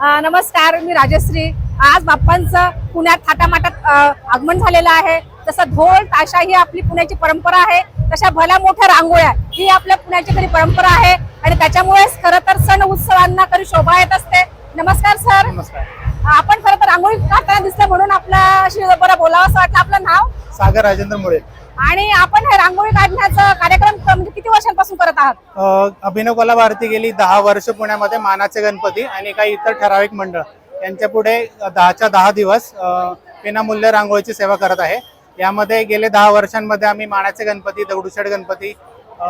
नमस्कार मी राजश्री. आज बाप्पांचं पुण्यात थाटामाटात आगमन झालेलं आहे. तसं ढोल ताशा ही आपली पुण्याची परंपरा आहे. तशा भल्या मोठ्या रांगोळ्या ही आपल्या पुण्याची खरी परंपरा आहे. आणि त्याच्यामुळेच खरं तर सण उत्सवांना खरी शोभा येत असते. नमस्कार सर. नमस्कार. आपण खरं तर रांगोळी काढताना दिसलं म्हणून आपल्याशी बरं बोलावं असं वाटलं. आपलं नाव? सागर राजेंद्र मुळे. आणि आपण हे रांगोळी काढण्याचा कार्यक्रम म्हणजे किती वर्षांपासून करत आहात? अभिनव कला भारती गेली दहा वर्ष पुण्यामध्ये मानाचे गणपती आणि काही इतर ठराविक मंडळ. यांच्या पुढे दहाच्या दहा दिवस विनामूल्य रांगोळीची सेवा करत आहे. यामध्ये गेले दहा वर्षांमध्ये आम्ही मानाचे गणपती दगडूशेठ गणपती अ,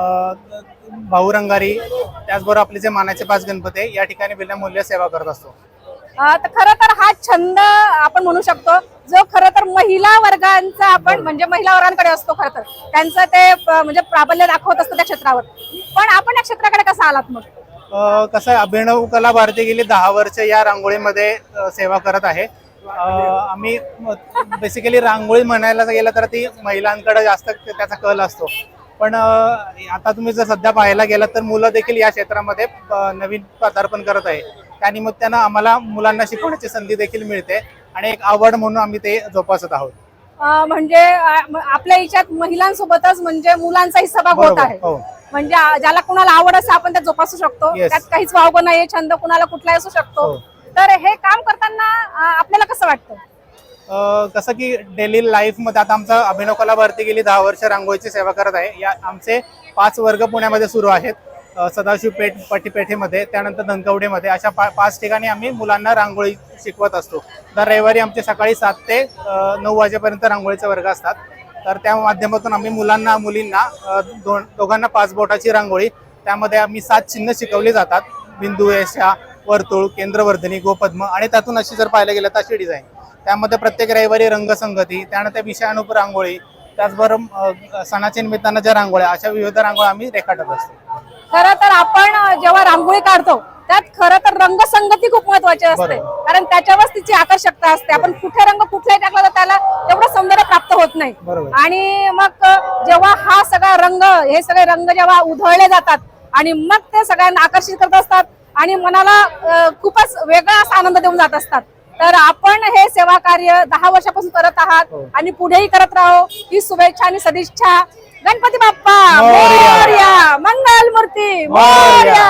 भाऊरंगारी त्याचबरोबर आपले जे मानाचे पाच गणपती या ठिकाणी विनामूल्य सेवा करत असतो. खरं तर हा छंद आपण म्हणू शकतो जो खरं तर महिला वर्गांचा आपण म्हणजे महिला वर्गांकडे असतो खरं तर. त्यांचं ते म्हणजे प्राबल्य दाखवत असतं त्या क्षेत्रावर. पण आपण या क्षेत्राकडे कसं आलात मग? कसं आहे अभिनव कला भारती गेली दहा वर्ष या रांगोळीमध्ये अ, सेवा करत आहे. अ, आम्ही बेसिकली रांगोळी म्हणायला गेलं तर ती महिलांकडे जास्त त्याचा कल असतो. पण अ, आता तुम्ही जर सध्या पाहायला गेलात तर मुलं देखील या क्षेत्रामध्ये अ, नवीन पदार्पण करत आहे. त्यानिमित्तानं आम्हाला मुलांना शिकवण्याची संधी देखील मिळते आणि एक आवड म्हणून आम्ही ते जोपासत आहोत. म्हणजे आपल्या याच्यात महिलांसोबतच म्हणजे मुलांचाही सहभाग होत आहे. हो. म्हणजे ज्याला कुणाला आवड असं आपण त्यात जोपासू शकतो. त्यात काहीच वावगं नाहीये छंद कुणाला कुठलाही असू शकतो. हो. तर हे काम करताना आपल्याला कसं वाटतं? कसं की डेली लाईफमध्ये आता आमचा अभिनव कला भारती गेली दहा वर्ष रांगोळीची सेवा करत आहे. या आमचे पाच वर्ग पुण्यामध्ये सुरू आहेत. सदाशिव पेठ पट्टीपेठेमध्ये त्यानंतर धनकवडेमध्ये अशा पा पाच ठिकाणी आम्ही मुलांना रांगोळी शिकवत असतो. दर रविवारी आमचे सकाळी सात ते नऊ वाजेपर्यंत रांगोळीचे वर्ग असतात. तर त्या माध्यमातून आम्ही मुलांना मुलींना दोन दोघांना पाच बोटाची रांगोळी त्यामध्ये आम्ही सात चिन्ह शिकवली जातात. बिंदू यशा वर्तुळ केंद्रवर्धनी गोपद्म आणि त्यातून अशी जर पाहायला गेलं तर अशी डिझाईन त्यामध्ये प्रत्येक रविवारी रंगसंगती त्यानंतर विषयानुप रांगोळी त्याचबरोबर सणाच्या निमित्तानं ज्या रांगोळ्या अशा विविध रांगोळ्या आम्ही रेखाटत असतो. खरं तर आपण जेव्हा रांगोळी काढतो त्यात खरं तर रंगसंगती खूप महत्वाची असते. कारण त्याच्यावर तिची आकर्षकता असते. आपण कुठे रंग कुठलाही टाकला तर त्याला तेवढं सौंदर्य प्राप्त होत नाही. आणि मग जेव्हा हा सगळा रंग हे सगळे रंग जेव्हा उधळले जातात आणि मग ते सगळ्यांना आकर्षित करत असतात आणि मनाला खूपच वेगळा असा आनंद देऊन जात असतात. तर आपण हे सेवा कार्य दहा वर्षापासून करत आहात हो. आणि पुढेही करत राहो. ही शुभेच्छा आणि सदिच्छा. गणपती बाप्पा! Moria!